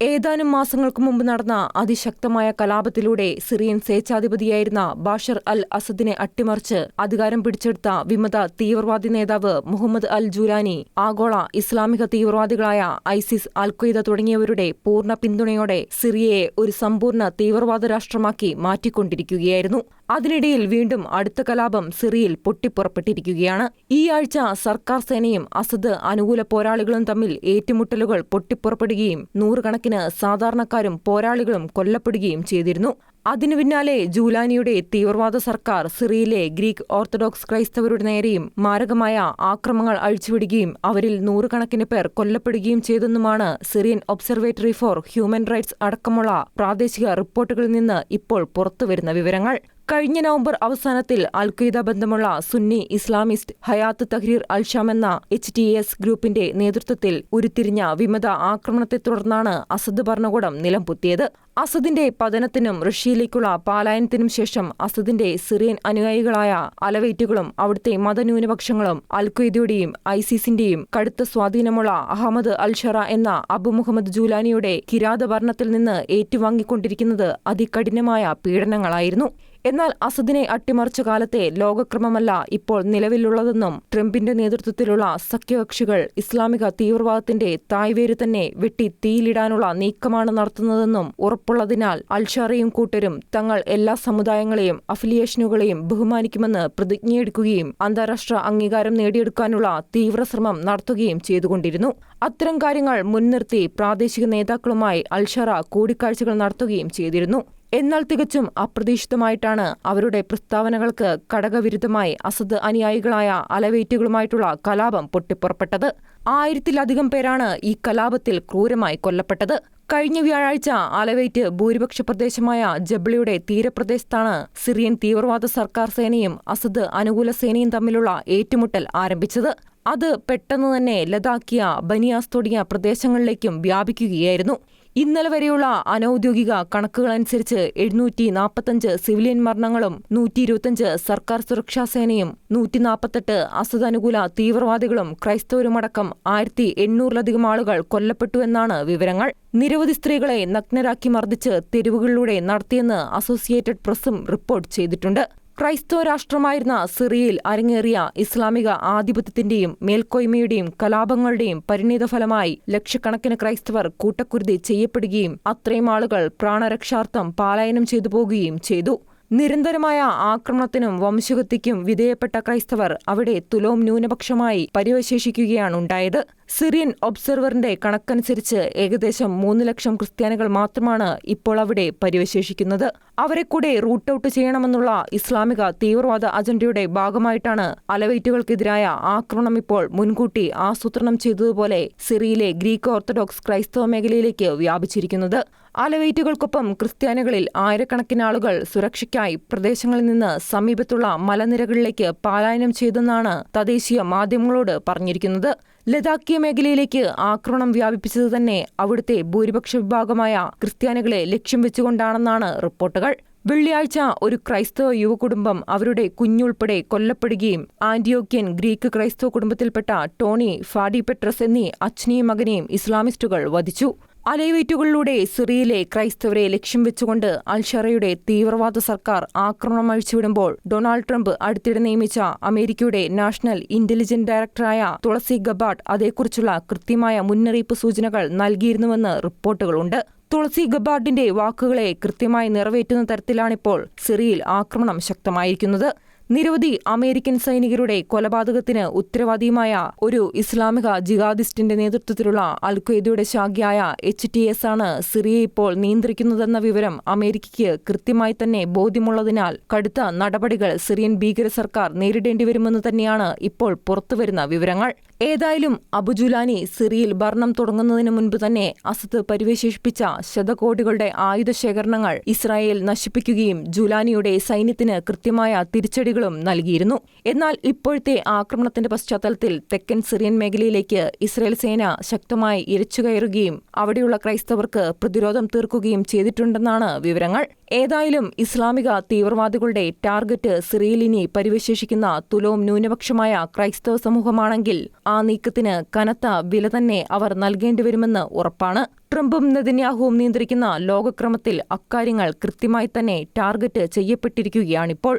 ഏതാനും മാസങ്ങൾക്ക് മുമ്പ് നടന്ന അതിശക്തമായ കലാപത്തിലൂടെ സിറിയൻ സ്വേച്ഛാധിപതിയായിരുന്ന ബാഷർ അൽ അസദിനെ അട്ടിമറിച്ച് അധികാരം പിടിച്ചെടുത്ത വിമത തീവ്രവാദി നേതാവ് മുഹമ്മദ് അൽ ജൂലാനി ആഗോള ഇസ്ലാമിക തീവ്രവാദികളായ ഐസിസ് അൽ ഖ്വയ്ദ തുടങ്ങിയവരുടെ പൂർണ പിന്തുണയോടെ സിറിയയെ ഒരു സമ്പൂർണ തീവ്രവാദ രാഷ്ട്രമാക്കി മാറ്റിക്കൊണ്ടിരിക്കുകയായിരുന്നു. അതിനിടയിൽ വീണ്ടും അടുത്ത കലാപം സിറിയയിൽ പൊട്ടിപ്പുറപ്പെട്ടിരിക്കുകയാണ്. ഈ ആഴ്ച സർക്കാർ സേനയും അസദ് അനുകൂല പോരാളികളും തമ്മിൽ ഏറ്റുമുട്ടലുകൾ പൊട്ടിപ്പുറപ്പെടുകയും നൂറുകണക്കിന് സാധാരണക്കാരും പോരാളികളും കൊല്ലപ്പെടുകയും ചെയ്തിരുന്നു. അതിനു പിന്നാലെ ജൂലാനിയുടെ തീവ്രവാദ സർക്കാർ സിറിയയിലെ ഗ്രീക്ക് ഓർത്തഡോക്സ് ക്രൈസ്തവരുടെ നേരെയും മാരകമായ ആക്രമങ്ങൾ അഴിച്ചുവിടുകയും അവരിൽ നൂറുകണക്കിന് പേർ കൊല്ലപ്പെടുകയും ചെയ്തെന്നുമാണ് Syrian Observatory for Human Rights അടക്കമുള്ള പ്രാദേശിക റിപ്പോർട്ടുകളിൽ നിന്ന് ഇപ്പോൾ പുറത്തുവരുന്ന വിവരങ്ങൾ. കഴിഞ്ഞ നവംബർ അവസാനത്തിൽ അൽഖയ്ദ ബന്ധമുള്ള Sunni Islamist Hayat Tahrir Al Sham എന്ന എച്ച് ടി എസ് ഗ്രൂപ്പിന്റെ നേതൃത്വത്തിൽ ഉരുത്തിരിഞ്ഞ വിമത ആക്രമണത്തെ തുടർന്നാണ് അസദ് ഭരണകൂടം നിലംപൊത്തിയത്. അസദിന്റെ പതനത്തിനും റഷ്യയിലേക്കുള്ള പാലായനത്തിനും ശേഷം അസദിന്റെ സിറിയൻ അനുയായികളായ അലവൈറ്റുകളും അവിടുത്തെ മതന്യൂനപക്ഷങ്ങളും അൽഖയ്ദയുടെയും ഐസിസിന്റെയും കടുത്ത സ്വാധീനമുള്ള അഹമ്മദ് അൽഷറ എന്ന അബു മുഹമ്മദ് ജൂലാനിയുടെ കിരാത ഭരണത്തിൽ നിന്ന് ഏറ്റുവാങ്ങിക്കൊണ്ടിരിക്കുന്നത് അതികഠിനമായ പീഡനങ്ങളായിരുന്നു. എന്നാൽ അസദിനെ അട്ടിമറിച്ച കാലത്തെ ലോകക്രമമല്ല ഇപ്പോൾ നിലവിലുള്ളതെന്നും ട്രംപിന്റെ നേതൃത്വത്തിലുള്ള സഖ്യകക്ഷികൾ ഇസ്ലാമിക തീവ്രവാദത്തിന്റെ തായ്വേര് തന്നെ വെട്ടി തീയിലിടാനുള്ള നീക്കമാണ് നടത്തുന്നതെന്നും ഉറപ്പുള്ളതിനാൽ അൽഷാറയും കൂട്ടരും തങ്ങൾ എല്ലാ സമുദായങ്ങളെയും അഫിലിയേഷനുകളെയും ബഹുമാനിക്കുമെന്ന് പ്രതിജ്ഞയെടുക്കുകയും അന്താരാഷ്ട്ര അംഗീകാരം നേടിയെടുക്കാനുള്ള തീവ്രശ്രമം നടത്തുകയും ചെയ്തുകൊണ്ടിരുന്നു. അത്തരം കാര്യങ്ങൾ മുൻനിർത്തി പ്രാദേശിക നേതാക്കളുമായി അൽഷറ കൂടിക്കാഴ്ചകൾ നടത്തുകയും ചെയ്തിരുന്നു. എന്നാൽ തികച്ചും അപ്രതീക്ഷിതമായിട്ടാണ് അവരുടെ പ്രസ്താവനകൾക്ക് ഘടകവിരുദ്ധമായി അസദ് അനുയായികളായ അലവേറ്റുകളുമായിട്ടുള്ള കലാപം പൊട്ടിപ്പുറപ്പെട്ടത്. ആയിരത്തിലധികം പേരാണ് ഈ കലാപത്തിൽ ക്രൂരമായി കൊല്ലപ്പെട്ടത്. കഴിഞ്ഞ വ്യാഴാഴ്ച അലവൈറ്റ് ഭൂരിപക്ഷ പ്രദേശമായ ജബ്ലിയുടെ തീരപ്രദേശത്താണ് സിറിയൻ തീവ്രവാദ സർക്കാർ സേനയും അസദ് അനുകൂല സേനയും തമ്മിലുള്ള ഏറ്റുമുട്ടൽ ആരംഭിച്ചത്. അത് പെട്ടെന്ന് തന്നെ ലതാക്കിയ ബനിയാസ് തുടങ്ങിയ പ്രദേശങ്ങളിലേക്കും വ്യാപിക്കുകയായിരുന്നു. ഇന്നലെ വരെയുള്ള അനൌദ്യോഗിക കണക്കുകളനുസരിച്ച് എഴുന്നൂറ്റി നാൽപ്പത്തഞ്ച് സിവിലിയൻ മരണങ്ങളും നൂറ്റി ഇരുപത്തഞ്ച് സർക്കാർ സുരക്ഷാ സേനയും നൂറ്റി നാൽപ്പത്തെട്ട് അസദാനുകൂല തീവ്രവാദികളും ക്രൈസ്തവരുമടക്കം ആയിരത്തി എണ്ണൂറിലധികം ആളുകൾ കൊല്ലപ്പെട്ടുവെന്നാണ് വിവരങ്ങൾ. നിരവധി സ്ത്രീകളെ നഗ്നരാക്കി മർദ്ദിച്ച് തെരുവുകളിലൂടെ നടത്തിയെന്ന് അസോസിയേറ്റഡ് പ്രസ്സും റിപ്പോർട്ട് ചെയ്തിട്ടുണ്ട്. ക്രൈസ്തവ രാഷ്ട്രമായിരുന്ന സിറിയയിൽ അരങ്ങേറിയ ഇസ്ലാമിക ആധിപത്യത്തിന്റെയും മേൽക്കോയ്മയുടെയും കലാപങ്ങളുടെയും പരിണിതഫലമായി ലക്ഷക്കണക്കിന് ക്രൈസ്തവർ കൂട്ടക്കുരുതി ചെയ്യപ്പെടുകയും അത്രയും ആളുകൾ പ്രാണരക്ഷാർത്ഥം പാലായനം ചെയ്തു പോകുകയും ചെയ്തു. നിരന്തരമായ ആക്രമണത്തിനും വംശഹത്യയ്ക്കും വിധേയപ്പെട്ട ക്രൈസ്തവർ അവിടെ തുലോം ന്യൂനപക്ഷമായി പര്യവശേഷിക്കുകയാണുണ്ടായത് സിറിയൻ ഒബ്സർവറിന്റെ കണക്കനുസരിച്ച് ഏകദേശം മൂന്ന് ലക്ഷം ക്രിസ്ത്യാനികൾ മാത്രമാണ് ഇപ്പോൾ അവിടെ പര്യവശേഷിക്കുന്നത് അവരെ കൂടെ റൂട്ട് ഔട്ട് ചെയ്യണമെന്നുള്ള ഇസ്ലാമിക തീവ്രവാദ അജണ്ടയുടെ ഭാഗമായിട്ടാണ് അലവൈറ്റുകൾക്കെതിരായ ആക്രമണം ഇപ്പോൾ മുൻകൂട്ടി ആസൂത്രണം ചെയ്തതുപോലെ സിറിയയിലെ ഗ്രീക്ക് ഓർത്തഡോക്സ് ക്രൈസ്തവ മേഖലയിലേക്ക് വ്യാപിച്ചിരിക്കുന്നത്. അലവൈറ്റുകൾക്കൊപ്പം ക്രിസ്ത്യാനികളിൽ ആയിരക്കണക്കിന് ആളുകൾ സുരക്ഷയ്ക്കായി പ്രദേശങ്ങളിൽ നിന്ന് സമീപത്തുള്ള മലനിരകളിലേക്ക് പാലായനം ചെയ്തെന്നാണ് തദ്ദേശീയ മാധ്യമങ്ങളോട് പറഞ്ഞിരിക്കുന്നത്. ലഡാക്കിയ മേഖലയിലേക്ക് ആക്രമണം വ്യാപിപ്പിച്ചത് തന്നെ അവിടുത്തെ ഭൂരിപക്ഷ വിഭാഗമായ ക്രിസ്ത്യാനികളെ ലക്ഷ്യം വെച്ചുകൊണ്ടാണെന്നാണ് റിപ്പോർട്ടുകൾ. വെള്ളിയാഴ്ച ഒരു ക്രൈസ്തവ യുവകുടുംബം അവരുടെ കുഞ്ഞുൾപ്പെടെ കൊല്ലപ്പെടുകയും ആന്റിയോക്യൻ ഗ്രീക്ക് ക്രൈസ്തവ കുടുംബത്തിൽപ്പെട്ട ടോണി ഫാഡി പെട്രസ് എന്നീ അച്ഛനെയും മകനെയും ഇസ്ലാമിസ്റ്റുകൾ വധിച്ചു. അലൈവൈറ്റുകളിലൂടെ സിറിയയിലെ ക്രൈസ്തവരെ ലക്ഷ്യം വെച്ചുകൊണ്ട് അൽഷറയുടെ തീവ്രവാദ സർക്കാർ ആക്രമണം അഴിച്ചുവിടുമ്പോൾ ഡൊണാൾഡ് ട്രംപ് അടുത്തിടെ നിയമിച്ച അമേരിക്കയുടെ നാഷണൽ ഇന്റലിജൻസ് ഡയറക്ടറായ തുളസി ഗബാട്ട് അതേക്കുറിച്ചുള്ള കൃത്യമായ മുന്നറിയിപ്പ് സൂചനകൾ നൽകിയിരുന്നുവെന്ന് റിപ്പോർട്ടുകളുണ്ട്. തുളസി ഗബാർഡിന്റെ വാക്കുകളെ കൃത്യമായി നിറവേറ്റുന്ന തരത്തിലാണിപ്പോൾ സിറിയയിൽ ആക്രമണം ശക്തമായിരിക്കുന്നത്. നിരവധി അമേരിക്കൻ സൈനികരുടെ കൊലപാതകത്തിന് ഉത്തരവാദിയുമായ ഒരു ഇസ്ലാമിക ജിഹാദിസ്റ്റിന്റെ നേതൃത്വത്തിലുള്ള അൽഖ്വയ്ദയുടെ ശാഖയായ എച്ച് ടി എസ് ആണ് സിറിയ ഇപ്പോൾ നിയന്ത്രിക്കുന്നതെന്ന വിവരം അമേരിക്കയ്ക്ക് കൃത്യമായി തന്നെ ബോധ്യമുള്ളതിനാൽ കടുത്ത നടപടികൾ സിറിയൻ ഭീകര സർക്കാർ നേരിടേണ്ടി വരുമെന്ന് തന്നെയാണ് ഇപ്പോൾ പുറത്തുവരുന്ന വിവരങ്ങൾ. ഏതായാലും അബുജുലാനി സിറിയയിൽ ഭരണം തുടങ്ങുന്നതിന് മുൻപ് തന്നെ അസത്ത് പരിവേശിപ്പിച്ച ശതകോടികളുടെ ആയുധ ശേഖരണങ്ങൾ ഇസ്രായേൽ നശിപ്പിക്കുകയും ജുലാനിയുടെ സൈന്യത്തിന് കൃത്യമായ തിരിച്ചടികളും നൽകിയിരുന്നു. എന്നാൽ ഇപ്പോഴത്തെ ആക്രമണത്തിന്റെ പശ്ചാത്തലത്തിൽ തെക്കൻ സിറിയൻ മേഖലയിലേക്ക് ഇസ്രായേൽ സേന ശക്തമായി ഇരച്ചുകയറുകയും അവിടെയുള്ള ക്രൈസ്തവർക്ക് പ്രതിരോധം തീർക്കുകയും ചെയ്തിട്ടുണ്ടെന്നാണ് വിവരങ്ങൾ. ഏതായാലും ഇസ്ലാമിക തീവ്രവാദികളുടെ ടാർഗറ്റ് സിറിയയിൽ ഇനി പരിവശേഷിക്കുന്ന തുലോം ന്യൂനപക്ഷമായ ക്രൈസ്തവ സമൂഹമാണെങ്കിൽ ആ നീക്കത്തിന് കനത്ത വില തന്നെ അവർ നൽകേണ്ടിവരുമെന്ന് ഉറപ്പാണ്. ട്രംപും നെതന്യാഹുവും നിയന്ത്രിക്കുന്ന ലോകക്രമത്തിൽ അക്കാര്യങ്ങൾ കൃത്യമായി തന്നെ ടാർഗറ്റ് ചെയ്യപ്പെട്ടിരിക്കുകയാണിപ്പോൾ.